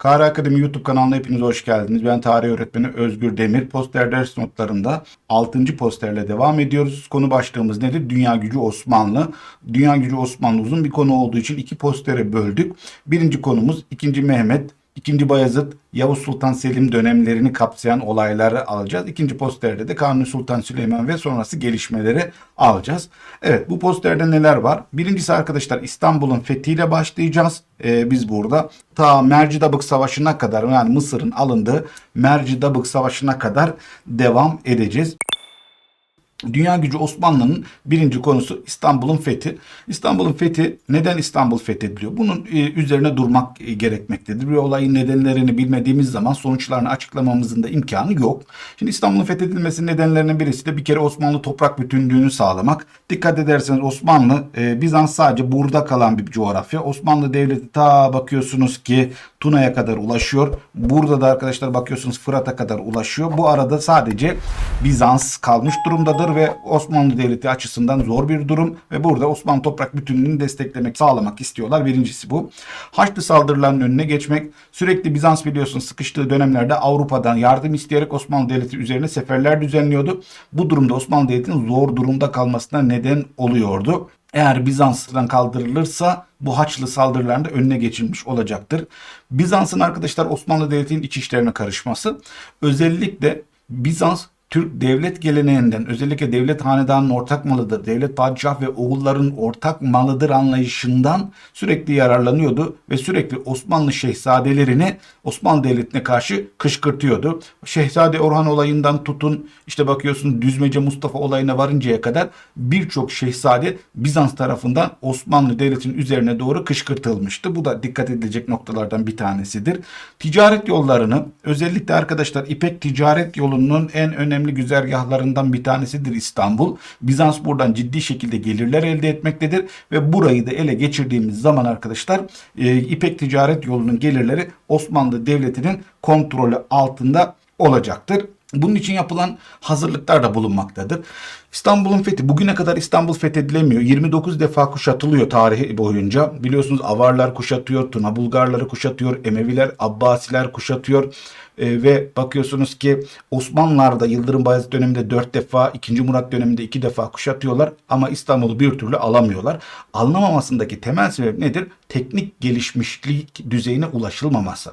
Kara Akademi YouTube kanalına hepiniz hoş geldiniz. Ben tarih öğretmeni Özgür Demir. Poster ders notlarında 6. posterle devam ediyoruz. Konu başlığımız nedir? Dünya gücü Osmanlı. Dünya gücü Osmanlı uzun bir konu olduğu için iki postere böldük. Birinci konumuz 2. Mehmet, İkinci Bayezid, Yavuz Sultan Selim dönemlerini kapsayan olayları alacağız. İkinci posterde de Kanuni Sultan Süleyman ve sonrası gelişmeleri alacağız. Evet bu posterde neler var? Birincisi arkadaşlar İstanbul'un fethiyle başlayacağız. Ee, biz burada ta Mercidabık Savaşı'na kadar yani Mısır'ın alındığı Mercidabık Savaşı'na kadar devam edeceğiz. Dünya gücü Osmanlı'nın birinci konusu İstanbul'un fethi. İstanbul'un fethi neden İstanbul fethediliyor? Bunun e, üzerine durmak e, gerekmektedir. Bir olayın nedenlerini bilmediğimiz zaman sonuçlarını açıklamamızın da imkanı yok. Şimdi İstanbul'un fethedilmesinin nedenlerinden birisi de bir kere Osmanlı toprak bütünlüğünü sağlamak. Dikkat ederseniz Osmanlı, e, Bizans sadece burada kalan bir coğrafya. Osmanlı Devleti ta bakıyorsunuz ki Tuna'ya kadar ulaşıyor. Burada da arkadaşlar bakıyorsunuz Fırat'a kadar ulaşıyor. Bu arada sadece Bizans kalmış durumdadır ve Osmanlı Devleti açısından zor bir durum ve burada Osmanlı toprak bütünlüğünü desteklemek, sağlamak istiyorlar. Birincisi bu. Haçlı saldırılarının önüne geçmek. Sürekli Bizans biliyorsunuz sıkıştığı dönemlerde Avrupa'dan yardım isteyerek Osmanlı Devleti üzerine seferler düzenliyordu. Bu durumda Osmanlı Devleti'nin zor durumda kalmasına neden oluyordu. Eğer Bizans'tan kaldırılırsa bu Haçlı saldırılarında önüne geçilmiş olacaktır. Bizans'ın arkadaşlar Osmanlı Devleti'nin iç işlerine karışması özellikle Bizans Türk devlet geleneğinden özellikle devlet hanedanının ortak malıdır, devlet padişah ve oğulların ortak malıdır anlayışından sürekli yararlanıyordu ve sürekli Osmanlı şehzadelerini Osmanlı Devleti'ne karşı kışkırtıyordu. Şehzade Orhan olayından tutun işte bakıyorsun Düzmece Mustafa olayına varıncaya kadar birçok şehzade Bizans tarafından Osmanlı Devleti'nin üzerine doğru kışkırtılmıştı. Bu da dikkat edilecek noktalardan bir tanesidir. Ticaret yollarını özellikle arkadaşlar İpek ticaret yolunun en önemli güzergahlarından bir tanesidir İstanbul. Bizans buradan ciddi şekilde gelirler elde etmektedir ve burayı da ele geçirdiğimiz zaman arkadaşlar e, İpek ticaret yolunun gelirleri Osmanlı Devleti'nin kontrolü altında olacaktır. Bunun için yapılan hazırlıklar da bulunmaktadır. İstanbul'un fethi bugüne kadar İstanbul fethedilemiyor. 29 defa kuşatılıyor tarihi boyunca. Biliyorsunuz Avarlar kuşatıyor, Tuna Bulgarları kuşatıyor, Emeviler, Abbasiler kuşatıyor. Ee, ve bakıyorsunuz ki Osmanlılar da Yıldırım Bayezid döneminde 4 defa, 2. Murat döneminde 2 defa kuşatıyorlar ama İstanbul'u bir türlü alamıyorlar. Alınamamasındaki temel sebep nedir? Teknik gelişmişlik düzeyine ulaşılmaması.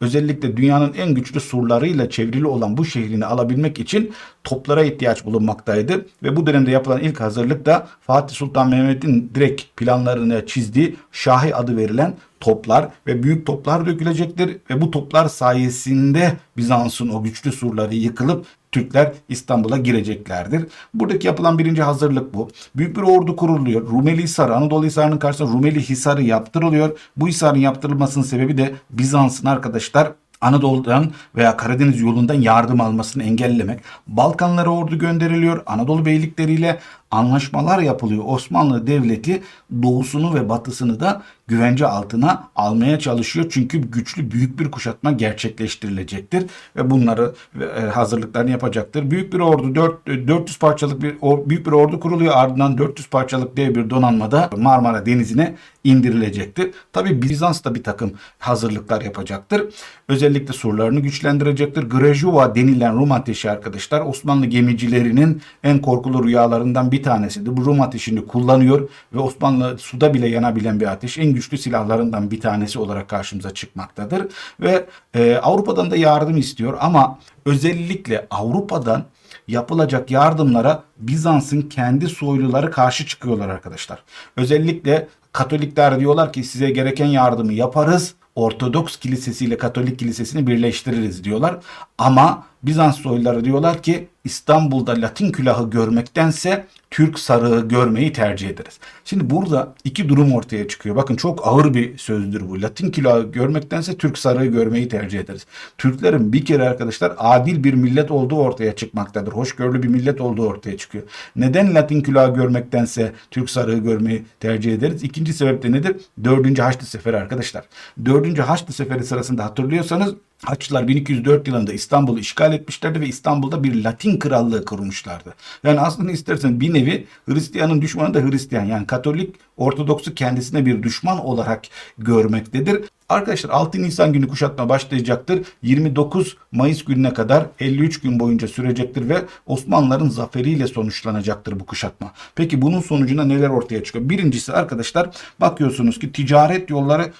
Özellikle dünyanın en güçlü surlarıyla çevrili olan bu şehrini alabilmek için toplara ihtiyaç bulunmaktaydı. Ve bu dönemde yapılan ilk hazırlık da Fatih Sultan Mehmet'in direkt planlarını çizdiği Şahi adı verilen toplar ve büyük toplar dökülecektir ve bu toplar sayesinde Bizans'ın o güçlü surları yıkılıp Türkler İstanbul'a gireceklerdir. Buradaki yapılan birinci hazırlık bu. Büyük bir ordu kuruluyor. Rumeli Hisarı, Anadolu Hisarı'nın karşısında Rumeli Hisarı yaptırılıyor. Bu Hisar'ın yaptırılmasının sebebi de Bizans'ın arkadaşlar Anadolu'dan veya Karadeniz yolundan yardım almasını engellemek. Balkanlara ordu gönderiliyor. Anadolu beylikleriyle anlaşmalar yapılıyor. Osmanlı Devleti doğusunu ve batısını da güvence altına almaya çalışıyor. Çünkü güçlü büyük bir kuşatma gerçekleştirilecektir ve bunları e, hazırlıklarını yapacaktır. Büyük bir ordu 4, 400 parçalık bir büyük bir ordu kuruluyor. Ardından 400 parçalık dev bir donanmada Marmara Denizi'ne indirilecektir. Tabi Bizans da bir takım hazırlıklar yapacaktır. Özellikle surlarını güçlendirecektir. Grejuva denilen Rum ateşi arkadaşlar Osmanlı gemicilerinin en korkulu rüyalarından bir tanesidir. Bu Rum ateşini kullanıyor ve Osmanlı suda bile yanabilen bir ateş. En güçlü silahlarından bir tanesi olarak karşımıza çıkmaktadır. Ve e, Avrupa'dan da yardım istiyor ama özellikle Avrupa'dan yapılacak yardımlara Bizans'ın kendi soyluları karşı çıkıyorlar arkadaşlar. Özellikle Katolikler diyorlar ki size gereken yardımı yaparız. Ortodoks kilisesiyle Katolik kilisesini birleştiririz diyorlar. Ama Bizans soyluları diyorlar ki İstanbul'da Latin külahı görmektense Türk sarığı görmeyi tercih ederiz. Şimdi burada iki durum ortaya çıkıyor. Bakın çok ağır bir sözdür bu. Latin külahı görmektense Türk sarığı görmeyi tercih ederiz. Türklerin bir kere arkadaşlar adil bir millet olduğu ortaya çıkmaktadır. Hoşgörülü bir millet olduğu ortaya çıkıyor. Neden Latin külahı görmektense Türk sarığı görmeyi tercih ederiz? İkinci sebep de nedir? Dördüncü Haçlı Seferi arkadaşlar. Dördüncü Haçlı Seferi sırasında hatırlıyorsanız Haçlılar 1204 yılında İstanbul'u işgal etmişlerdi ve İstanbul'da bir Latin krallığı kurmuşlardı. Yani aslında istersen bir nevi Hristiyanın düşmanı da Hristiyan. Yani Katolik Ortodoksu kendisine bir düşman olarak görmektedir. Arkadaşlar 6 Nisan günü kuşatma başlayacaktır. 29 Mayıs gününe kadar 53 gün boyunca sürecektir ve Osmanlıların zaferiyle sonuçlanacaktır bu kuşatma. Peki bunun sonucunda neler ortaya çıkıyor? Birincisi arkadaşlar bakıyorsunuz ki ticaret yolları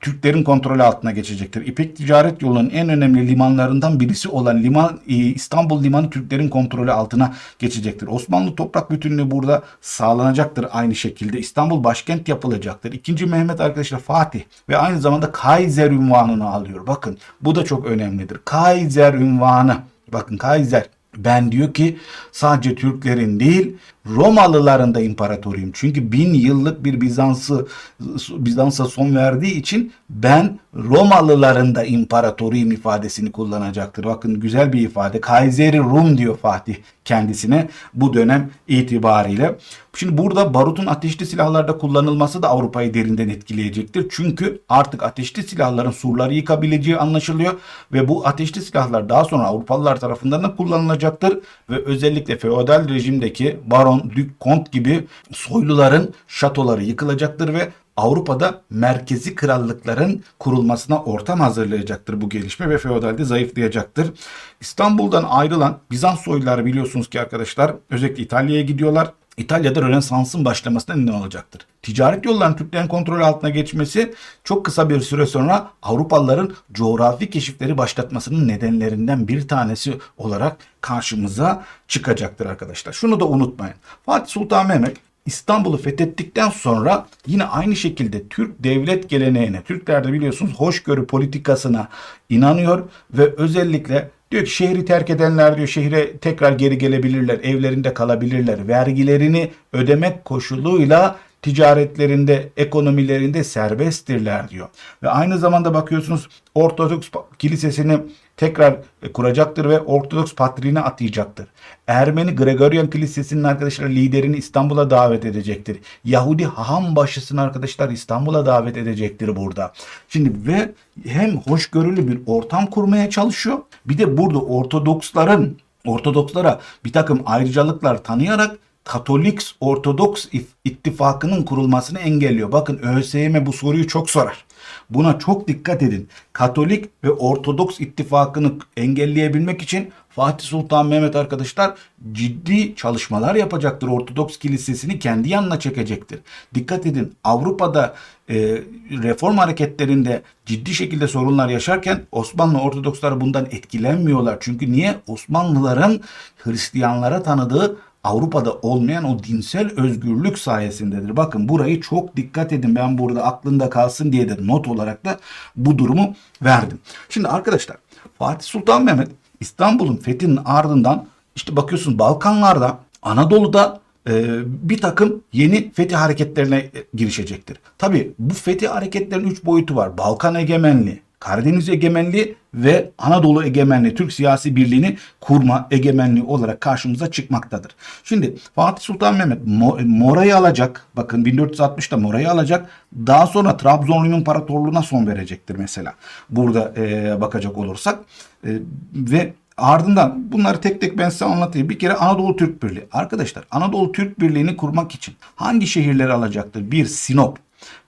Türklerin kontrolü altına geçecektir. İpek ticaret yolunun en önemli limanlarından birisi olan liman e, İstanbul limanı Türklerin kontrolü altına geçecektir. Osmanlı toprak bütünlüğü burada sağlanacaktır aynı şekilde. İstanbul başkent yapılacaktır. İkinci Mehmet arkadaşlar Fatih ve aynı zamanda Kaiser ünvanını alıyor. Bakın bu da çok önemlidir. Kaiser ünvanı. Bakın Kaiser ben diyor ki sadece Türklerin değil Romalıların da imparatoruyum. Çünkü bin yıllık bir Bizans'ı Bizans'a son verdiği için ben Romalıların da imparatoruyum ifadesini kullanacaktır. Bakın güzel bir ifade. Kayseri Rum diyor Fatih kendisine bu dönem itibariyle. Şimdi burada barutun ateşli silahlarda kullanılması da Avrupa'yı derinden etkileyecektir. Çünkü artık ateşli silahların surları yıkabileceği anlaşılıyor ve bu ateşli silahlar daha sonra Avrupalılar tarafından da kullanılacaktır ve özellikle feodal rejimdeki baron, dük, kont gibi soyluların şatoları yıkılacaktır ve Avrupa'da merkezi krallıkların kurulmasına ortam hazırlayacaktır bu gelişme ve feodalde zayıflayacaktır. İstanbul'dan ayrılan Bizans soyluları biliyorsunuz ki arkadaşlar özellikle İtalya'ya gidiyorlar. İtalya'da Rönesans'ın başlamasına neden olacaktır. Ticaret yollarının Türklerin kontrolü altına geçmesi çok kısa bir süre sonra Avrupalıların coğrafi keşifleri başlatmasının nedenlerinden bir tanesi olarak karşımıza çıkacaktır arkadaşlar. Şunu da unutmayın. Fatih Sultan Mehmet İstanbul'u fethettikten sonra yine aynı şekilde Türk devlet geleneğine, Türklerde biliyorsunuz hoşgörü politikasına inanıyor ve özellikle diyor ki şehri terk edenler diyor şehre tekrar geri gelebilirler, evlerinde kalabilirler, vergilerini ödemek koşuluyla ticaretlerinde, ekonomilerinde serbesttirler diyor. Ve aynı zamanda bakıyorsunuz Ortodoks kilisesini tekrar e, kuracaktır ve Ortodoks patriğine atayacaktır. Ermeni Gregorian Kilisesi'nin arkadaşlar liderini İstanbul'a davet edecektir. Yahudi haham başısını arkadaşlar İstanbul'a davet edecektir burada. Şimdi ve hem hoşgörülü bir ortam kurmaya çalışıyor. Bir de burada Ortodoksların Ortodokslara bir takım ayrıcalıklar tanıyarak Katolik Ortodoks ittifakının kurulmasını engelliyor. Bakın ÖSYM bu soruyu çok sorar. Buna çok dikkat edin. Katolik ve Ortodoks ittifakını engelleyebilmek için Fatih Sultan Mehmet arkadaşlar ciddi çalışmalar yapacaktır. Ortodoks kilisesini kendi yanına çekecektir. Dikkat edin Avrupa'da e, reform hareketlerinde ciddi şekilde sorunlar yaşarken Osmanlı Ortodoksları bundan etkilenmiyorlar. Çünkü niye? Osmanlıların Hristiyanlara tanıdığı Avrupa'da olmayan o dinsel özgürlük sayesindedir. Bakın burayı çok dikkat edin. Ben burada aklında kalsın diye de not olarak da bu durumu verdim. Şimdi arkadaşlar Fatih Sultan Mehmet İstanbul'un fethinin ardından işte bakıyorsun Balkanlarda Anadolu'da e, bir takım yeni fetih hareketlerine girişecektir. Tabi bu fetih hareketlerinin üç boyutu var. Balkan egemenliği, Karadeniz egemenliği ve Anadolu egemenliği, Türk siyasi birliğini kurma egemenliği olarak karşımıza çıkmaktadır. Şimdi Fatih Sultan Mehmet Mora'yı alacak. Bakın 1460'da Mora'yı alacak. Daha sonra Trabzon Rum İmparatorluğu'na son verecektir mesela. Burada e, bakacak olursak. E, ve Ardından bunları tek tek ben size anlatayım. Bir kere Anadolu Türk Birliği. Arkadaşlar Anadolu Türk Birliği'ni kurmak için hangi şehirleri alacaktır? Bir Sinop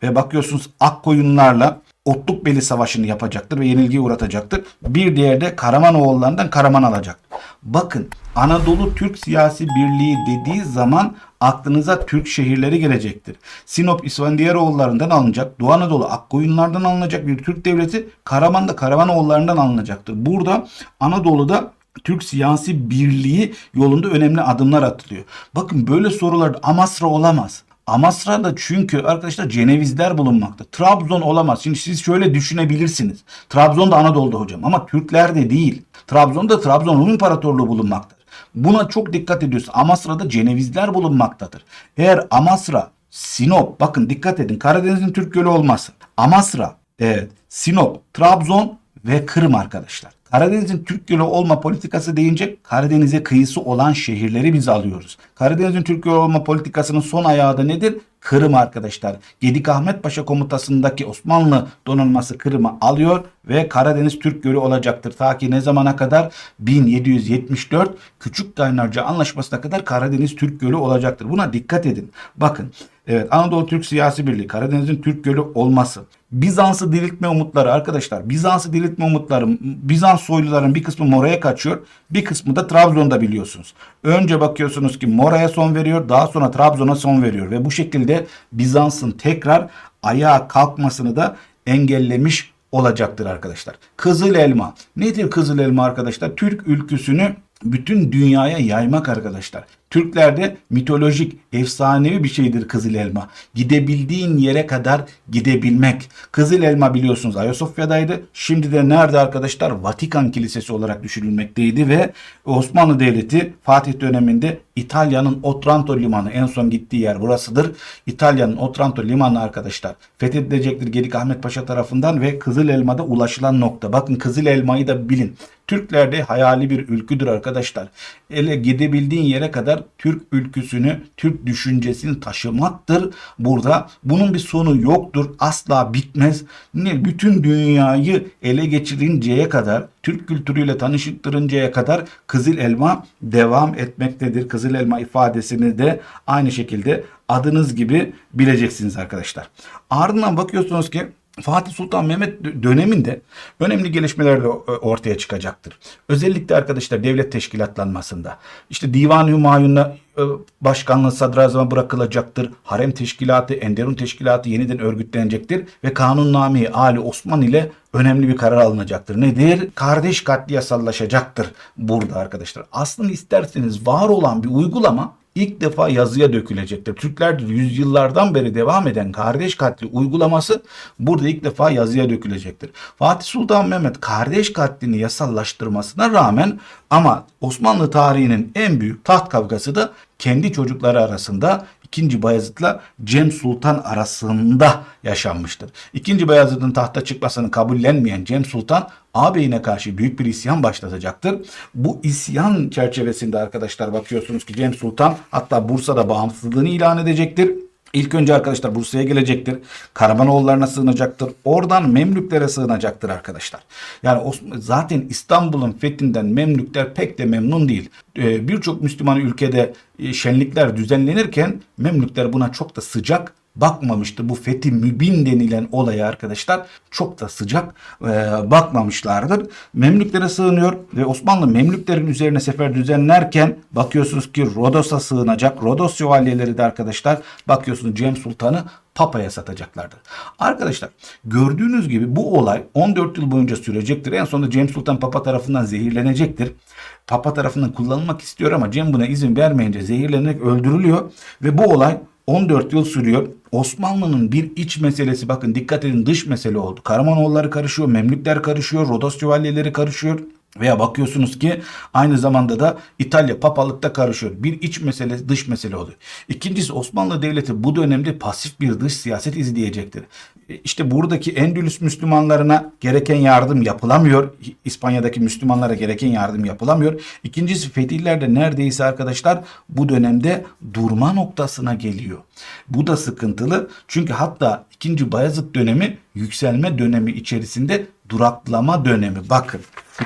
ve bakıyorsunuz Akkoyunlarla Otlukbeli Savaşı'nı yapacaktır ve yenilgiye uğratacaktır. Bir diğer de Karamanoğullarından Karaman alacak. Bakın Anadolu Türk Siyasi Birliği dediği zaman aklınıza Türk şehirleri gelecektir. Sinop İsfandiyaroğullarından alınacak. Doğu Anadolu Akkoyunlardan alınacak bir Türk devleti. Karaman da Karamanoğullarından alınacaktır. Burada Anadolu'da Türk siyasi birliği yolunda önemli adımlar atılıyor. Bakın böyle sorularda Amasra olamaz. Amasra'da çünkü arkadaşlar Cenevizler bulunmakta. Trabzon olamaz. Şimdi siz şöyle düşünebilirsiniz. Trabzon da Anadolu'da hocam ama Türkler de değil. Trabzon'da Trabzon Rum İmparatorluğu bulunmaktadır. Buna çok dikkat ediyorsun. Amasra'da Cenevizler bulunmaktadır. Eğer Amasra, Sinop, bakın dikkat edin Karadeniz'in Türk Gölü olmasın. Amasra, evet, Sinop, Trabzon ve Kırım arkadaşlar. Karadeniz'in Türk Gölü olma politikası deyince Karadeniz'e kıyısı olan şehirleri biz alıyoruz. Karadeniz'in Türk Gölü olma politikasının son ayağı da nedir? Kırım arkadaşlar. Gedik Ahmet Paşa komutasındaki Osmanlı donanması Kırım'ı alıyor ve Karadeniz Türk Gölü olacaktır. Ta ki ne zamana kadar? 1774 Küçük Kaynarca Anlaşması'na kadar Karadeniz Türk Gölü olacaktır. Buna dikkat edin. Bakın Evet Anadolu Türk Siyasi Birliği Karadeniz'in Türk Gölü olması. Bizans'ı diriltme umutları arkadaşlar. Bizans'ı diriltme umutları Bizans soyluların bir kısmı Mora'ya kaçıyor. Bir kısmı da Trabzon'da biliyorsunuz. Önce bakıyorsunuz ki Mora'ya son veriyor. Daha sonra Trabzon'a son veriyor. Ve bu şekilde Bizans'ın tekrar ayağa kalkmasını da engellemiş olacaktır arkadaşlar. Kızıl elma. Nedir kızıl elma arkadaşlar? Türk ülküsünü bütün dünyaya yaymak arkadaşlar. Türklerde mitolojik, efsanevi bir şeydir kızıl elma. Gidebildiğin yere kadar gidebilmek. Kızıl elma biliyorsunuz Ayasofya'daydı. Şimdi de nerede arkadaşlar? Vatikan Kilisesi olarak düşünülmekteydi ve Osmanlı Devleti Fatih döneminde İtalya'nın Otranto Limanı en son gittiği yer burasıdır. İtalya'nın Otranto Limanı arkadaşlar fethedilecektir Gedik Ahmet Paşa tarafından ve Kızıl Elma'da ulaşılan nokta. Bakın Kızıl Elma'yı da bilin. Türklerde hayali bir ülküdür arkadaşlar. Ele gidebildiğin yere kadar Türk ülküsünü, Türk düşüncesini taşımaktır. Burada bunun bir sonu yoktur. Asla bitmez. Ne bütün dünyayı ele geçirinceye kadar, Türk kültürüyle tanıştırıncaya kadar Kızıl Elma devam etmektedir. Kızıl Elma ifadesini de aynı şekilde adınız gibi bileceksiniz arkadaşlar. Ardından bakıyorsunuz ki Fatih Sultan Mehmet döneminde önemli gelişmeler de ortaya çıkacaktır. Özellikle arkadaşlar devlet teşkilatlanmasında. İşte Divan-ı Hümayun'la e, başkanlığı sadrazama bırakılacaktır. Harem teşkilatı, Enderun teşkilatı yeniden örgütlenecektir ve kanunname Ali Osman ile önemli bir karar alınacaktır. Nedir? Kardeş katli yasallaşacaktır burada arkadaşlar. Aslında isterseniz var olan bir uygulama ilk defa yazıya dökülecektir. Türkler yüzyıllardan beri devam eden kardeş katli uygulaması burada ilk defa yazıya dökülecektir. Fatih Sultan Mehmet kardeş katlini yasallaştırmasına rağmen ama Osmanlı tarihinin en büyük taht kavgası da kendi çocukları arasında 2. Bayezid'le Cem Sultan arasında yaşanmıştır. 2. Bayezid'in tahta çıkmasını kabullenmeyen Cem Sultan ağabeyine karşı büyük bir isyan başlatacaktır. Bu isyan çerçevesinde arkadaşlar bakıyorsunuz ki Cem Sultan hatta Bursa'da bağımsızlığını ilan edecektir. İlk önce arkadaşlar Bursa'ya gelecektir. Karamanoğullarına sığınacaktır. Oradan Memlüklere sığınacaktır arkadaşlar. Yani zaten İstanbul'un fethinden Memlükler pek de memnun değil. Ee, Birçok Müslüman ülkede e, şenlikler düzenlenirken Memlükler buna çok da sıcak bakmamıştı. Bu fethi mübin denilen olaya arkadaşlar çok da sıcak e, bakmamışlardır. Memlüklere sığınıyor ve Osmanlı Memlüklerin üzerine sefer düzenlerken bakıyorsunuz ki Rodos'a sığınacak. Rodos şövalyeleri de arkadaşlar bakıyorsunuz Cem Sultan'ı Papa'ya satacaklardır. Arkadaşlar gördüğünüz gibi bu olay 14 yıl boyunca sürecektir. En sonunda Cem Sultan Papa tarafından zehirlenecektir. Papa tarafından kullanılmak istiyor ama Cem buna izin vermeyince zehirlenerek öldürülüyor ve bu olay 14 yıl sürüyor. Osmanlı'nın bir iç meselesi bakın dikkat edin dış mesele oldu. Karamanoğulları karışıyor, Memlükler karışıyor, Rodos şövalyeleri karışıyor. Veya bakıyorsunuz ki aynı zamanda da İtalya papalıkta karışıyor. Bir iç mesele dış mesele oluyor. İkincisi Osmanlı Devleti bu dönemde pasif bir dış siyaset izleyecektir. E, işte buradaki Endülüs Müslümanlarına gereken yardım yapılamıyor. İspanya'daki Müslümanlara gereken yardım yapılamıyor. İkincisi fetihler de neredeyse arkadaşlar bu dönemde durma noktasına geliyor. Bu da sıkıntılı. Çünkü hatta 2. Bayezid dönemi yükselme dönemi içerisinde duraklama dönemi. Bakın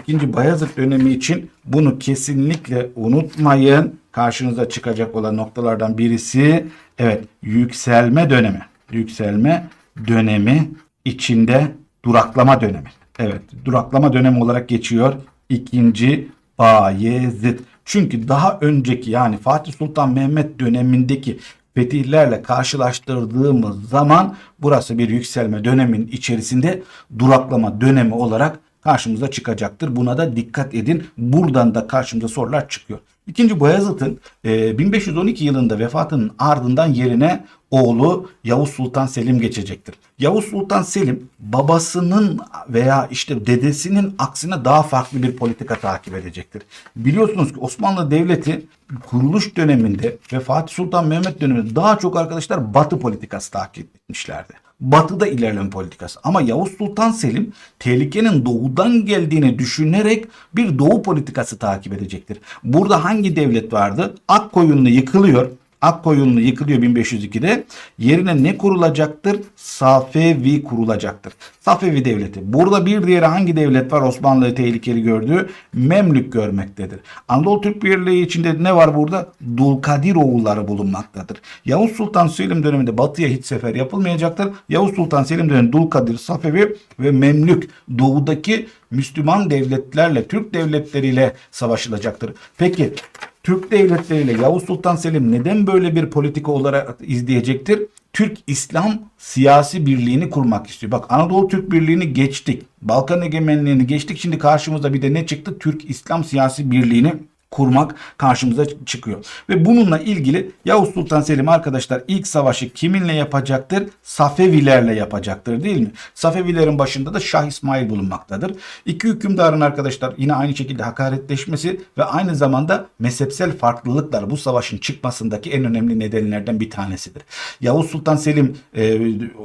2. Bayezid dönemi için bunu kesinlikle unutmayın. Karşınıza çıkacak olan noktalardan birisi evet yükselme dönemi. Yükselme dönemi içinde duraklama dönemi. Evet duraklama dönemi olarak geçiyor. 2. Bayezid. Çünkü daha önceki yani Fatih Sultan Mehmet dönemindeki fetihlerle karşılaştırdığımız zaman burası bir yükselme dönemin içerisinde duraklama dönemi olarak karşımıza çıkacaktır. Buna da dikkat edin. Buradan da karşımıza sorular çıkıyor. İkinci Bayezid'in e, 1512 yılında vefatının ardından yerine oğlu Yavuz Sultan Selim geçecektir. Yavuz Sultan Selim babasının veya işte dedesinin aksine daha farklı bir politika takip edecektir. Biliyorsunuz ki Osmanlı Devleti kuruluş döneminde ve Fatih Sultan Mehmet döneminde daha çok arkadaşlar Batı politikası takip etmişlerdi. Batıda ilerleme politikası. Ama Yavuz Sultan Selim tehlikenin doğudan geldiğini düşünerek bir doğu politikası takip edecektir. Burada hangi devlet vardı? Akkoyunlu yıkılıyor. Akkoyunlu yıkılıyor 1502'de. Yerine ne kurulacaktır? Safevi kurulacaktır. Safevi devleti. Burada bir diğeri hangi devlet var Osmanlı'yı tehlikeli gördüğü? Memlük görmektedir. Anadolu Türk Birliği içinde ne var burada? Dulkadir oğulları bulunmaktadır. Yavuz Sultan Selim döneminde batıya hiç sefer yapılmayacaktır. Yavuz Sultan Selim döneminde Dulkadir, Safevi ve Memlük doğudaki Müslüman devletlerle, Türk devletleriyle savaşılacaktır. Peki Türk devletleriyle Yavuz Sultan Selim neden böyle bir politika olarak izleyecektir? Türk İslam siyasi birliğini kurmak istiyor. Bak Anadolu Türk Birliği'ni geçtik. Balkan egemenliğini geçtik. Şimdi karşımıza bir de ne çıktı? Türk İslam siyasi birliğini kurmak karşımıza çıkıyor. Ve bununla ilgili Yavuz Sultan Selim arkadaşlar ilk savaşı kiminle yapacaktır? Safevilerle yapacaktır değil mi? Safevilerin başında da Şah İsmail bulunmaktadır. İki hükümdarın arkadaşlar yine aynı şekilde hakaretleşmesi ve aynı zamanda mezhepsel farklılıklar bu savaşın çıkmasındaki en önemli nedenlerden bir tanesidir. Yavuz Sultan Selim e,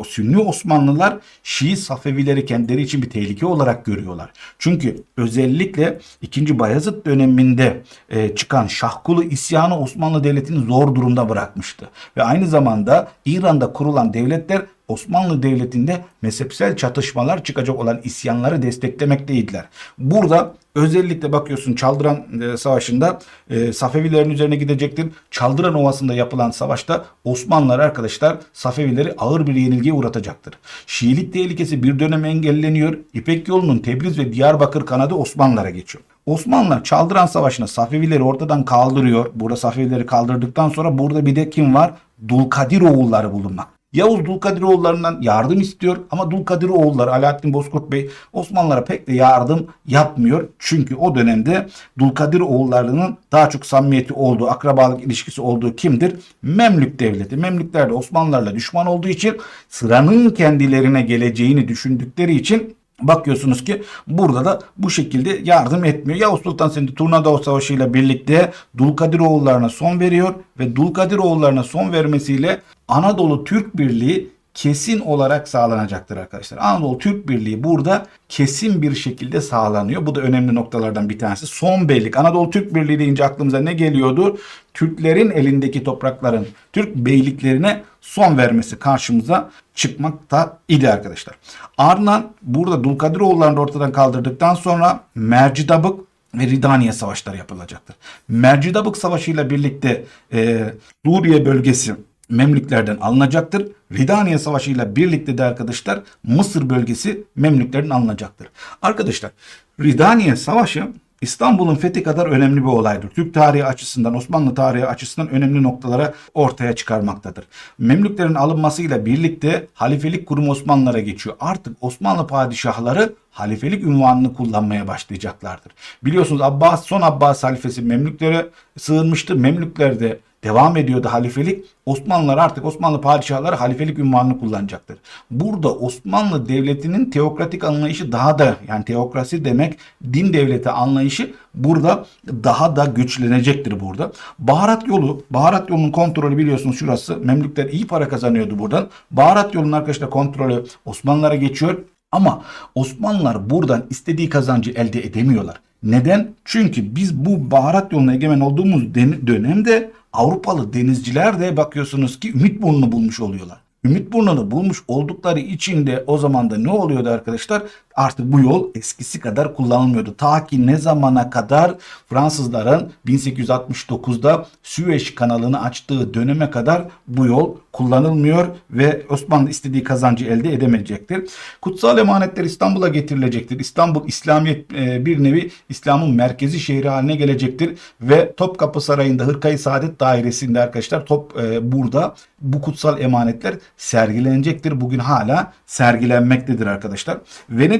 Sünni Osmanlılar Şii Safevileri kendileri için bir tehlike olarak görüyorlar. Çünkü özellikle 2. Bayezid döneminde e, çıkan Şahkulu isyanı Osmanlı Devleti'ni zor durumda bırakmıştı. Ve aynı zamanda İran'da kurulan devletler Osmanlı Devleti'nde mezhepsel çatışmalar çıkacak olan isyanları desteklemekteydiler. Burada özellikle bakıyorsun Çaldıran e, Savaşı'nda e, Safevilerin üzerine gidecektir. Çaldıran Ovası'nda yapılan savaşta Osmanlılar arkadaşlar Safevileri ağır bir yenilgiye uğratacaktır. Şiilik tehlikesi bir dönem engelleniyor. İpek yolunun Tebriz ve Diyarbakır kanadı Osmanlılara geçiyor. Osmanlılar Çaldıran Savaşı'nda Safevileri ortadan kaldırıyor. Burada Safevileri kaldırdıktan sonra burada bir de kim var? Dulkadir oğulları bulunmak. Yavuz Dulkadiroğullarından yardım istiyor ama Dulkadiroğulları Alaaddin Bozkurt Bey Osmanlılara pek de yardım yapmıyor. Çünkü o dönemde Dulkadiroğullarının daha çok samimiyeti olduğu, akrabalık ilişkisi olduğu kimdir? Memlük devleti. Memlükler de Osmanlılarla düşman olduğu için sıranın kendilerine geleceğini düşündükleri için Bakıyorsunuz ki burada da bu şekilde yardım etmiyor. Yavuz Sultan Selim Turnadao Savaşı ile birlikte Dulkadiroğullarına son veriyor ve Dulkadiroğullarına son vermesiyle Anadolu Türk Birliği kesin olarak sağlanacaktır arkadaşlar. Anadolu Türk Birliği burada kesin bir şekilde sağlanıyor. Bu da önemli noktalardan bir tanesi. Son beylik. Anadolu Türk Birliği deyince aklımıza ne geliyordu? Türklerin elindeki toprakların Türk beyliklerine son vermesi karşımıza çıkmakta idi arkadaşlar. Ardından burada Dulkadiroğullarını ortadan kaldırdıktan sonra Mercidabık ve Ridaniye savaşları yapılacaktır. Mercidabık Savaşı ile birlikte e, Suriye bölgesi Memlüklerden alınacaktır. Ridaniye Savaşı ile birlikte de arkadaşlar Mısır bölgesi Memlüklerden alınacaktır. Arkadaşlar Ridaniye Savaşı İstanbul'un fethi kadar önemli bir olaydır. Türk tarihi açısından, Osmanlı tarihi açısından önemli noktalara ortaya çıkarmaktadır. Memlüklerin alınmasıyla birlikte halifelik kurumu Osmanlılara geçiyor. Artık Osmanlı padişahları halifelik ünvanını kullanmaya başlayacaklardır. Biliyorsunuz Abbas son Abbas halifesi Memlüklere sığınmıştı. Memlükler de devam ediyordu halifelik. Osmanlılar artık Osmanlı padişahları halifelik ünvanını kullanacaktır. Burada Osmanlı devletinin teokratik anlayışı daha da yani teokrasi demek din devleti anlayışı burada daha da güçlenecektir burada. Baharat yolu, baharat yolunun kontrolü biliyorsunuz şurası. Memlükler iyi para kazanıyordu buradan. Baharat yolunun arkadaşlar kontrolü Osmanlılara geçiyor. Ama Osmanlılar buradan istediği kazancı elde edemiyorlar. Neden? Çünkü biz bu baharat yoluna egemen olduğumuz dönemde Avrupalı denizciler de bakıyorsunuz ki Ümit Burnu'nu bulmuş oluyorlar. Ümit Burnu'nu bulmuş oldukları için de o zaman da ne oluyordu arkadaşlar? Artık bu yol eskisi kadar kullanılmıyordu. Ta ki ne zamana kadar Fransızların 1869'da Süveyş kanalını açtığı döneme kadar bu yol kullanılmıyor ve Osmanlı istediği kazancı elde edemeyecektir. Kutsal emanetler İstanbul'a getirilecektir. İstanbul İslamiyet e, bir nevi İslam'ın merkezi şehri haline gelecektir ve Topkapı Sarayı'nda Hırkayı Saadet Dairesi'nde arkadaşlar top e, burada bu kutsal emanetler sergilenecektir. Bugün hala sergilenmektedir arkadaşlar.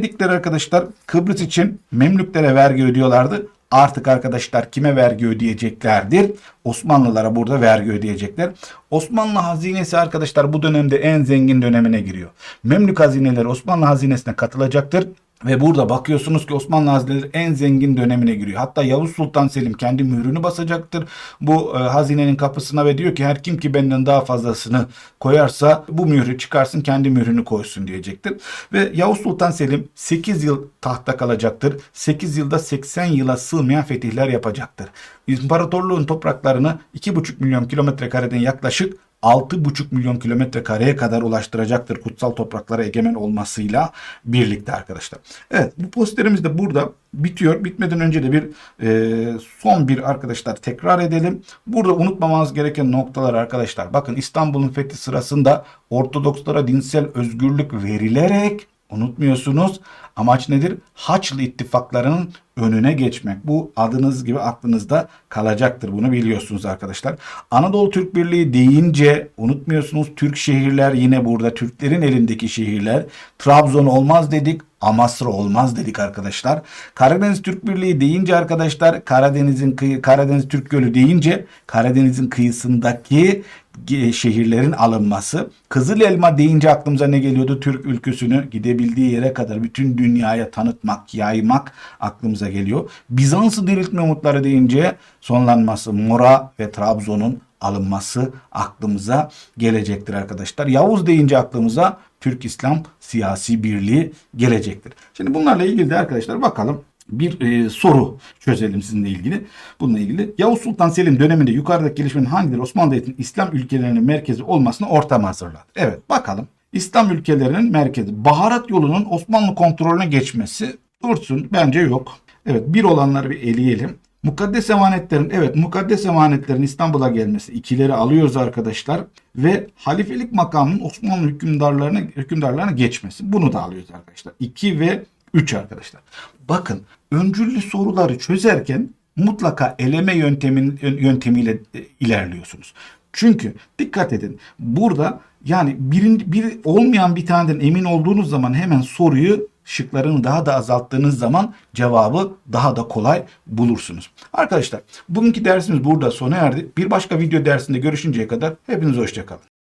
Venedikler arkadaşlar Kıbrıs için Memlüklere vergi ödüyorlardı. Artık arkadaşlar kime vergi ödeyeceklerdir? Osmanlılara burada vergi ödeyecekler. Osmanlı hazinesi arkadaşlar bu dönemde en zengin dönemine giriyor. Memlük hazineleri Osmanlı hazinesine katılacaktır. Ve burada bakıyorsunuz ki Osmanlı Hazretleri en zengin dönemine giriyor. Hatta Yavuz Sultan Selim kendi mührünü basacaktır bu e, hazinenin kapısına ve diyor ki her kim ki benden daha fazlasını koyarsa bu mührü çıkarsın kendi mührünü koysun diyecektir. Ve Yavuz Sultan Selim 8 yıl tahta kalacaktır. 8 yılda 80 yıla sığmayan fetihler yapacaktır. İmparatorluğun topraklarını 2,5 milyon kilometre kareden yaklaşık 6,5 milyon kilometre kareye kadar ulaştıracaktır kutsal topraklara egemen olmasıyla birlikte arkadaşlar. Evet bu posterimiz de burada bitiyor. Bitmeden önce de bir e, son bir arkadaşlar tekrar edelim. Burada unutmamanız gereken noktalar arkadaşlar. Bakın İstanbul'un fethi sırasında Ortodokslara dinsel özgürlük verilerek Unutmuyorsunuz. Amaç nedir? Haçlı ittifaklarının önüne geçmek. Bu adınız gibi aklınızda kalacaktır. Bunu biliyorsunuz arkadaşlar. Anadolu Türk Birliği deyince unutmuyorsunuz Türk şehirler yine burada. Türklerin elindeki şehirler. Trabzon olmaz dedik. Amasra olmaz dedik arkadaşlar. Karadeniz Türk Birliği deyince arkadaşlar Karadeniz'in kıyı, Karadeniz Türk Gölü deyince Karadeniz'in kıyısındaki şehirlerin alınması. Kızıl elma deyince aklımıza ne geliyordu? Türk ülküsünü gidebildiği yere kadar bütün dünyaya tanıtmak, yaymak aklımıza geliyor. Bizans'ı diriltme umutları deyince sonlanması Mora ve Trabzon'un alınması aklımıza gelecektir arkadaşlar. Yavuz deyince aklımıza Türk İslam siyasi birliği gelecektir. Şimdi bunlarla ilgili de arkadaşlar bakalım bir e, soru çözelim sizinle ilgili. Bununla ilgili Yavuz Sultan Selim döneminde yukarıdaki gelişmenin hangileri Osmanlı Devleti'nin İslam ülkelerinin merkezi olmasına ortam hazırladı? Evet bakalım. İslam ülkelerinin merkezi. Baharat yolunun Osmanlı kontrolüne geçmesi dursun bence yok. Evet bir olanları bir eleyelim. Mukaddes emanetlerin evet mukaddes emanetlerin İstanbul'a gelmesi ikileri alıyoruz arkadaşlar ve halifelik makamının Osmanlı hükümdarlarına hükümdarlarına geçmesi bunu da alıyoruz arkadaşlar. 2 ve 3 arkadaşlar. Bakın öncüllü soruları çözerken mutlaka eleme yöntemin yöntemiyle e, ilerliyorsunuz. Çünkü dikkat edin burada yani birin, bir olmayan bir taneden emin olduğunuz zaman hemen soruyu şıklarını daha da azalttığınız zaman cevabı daha da kolay bulursunuz. Arkadaşlar bugünkü dersimiz burada sona erdi. Bir başka video dersinde görüşünceye kadar hepinize hoşçakalın.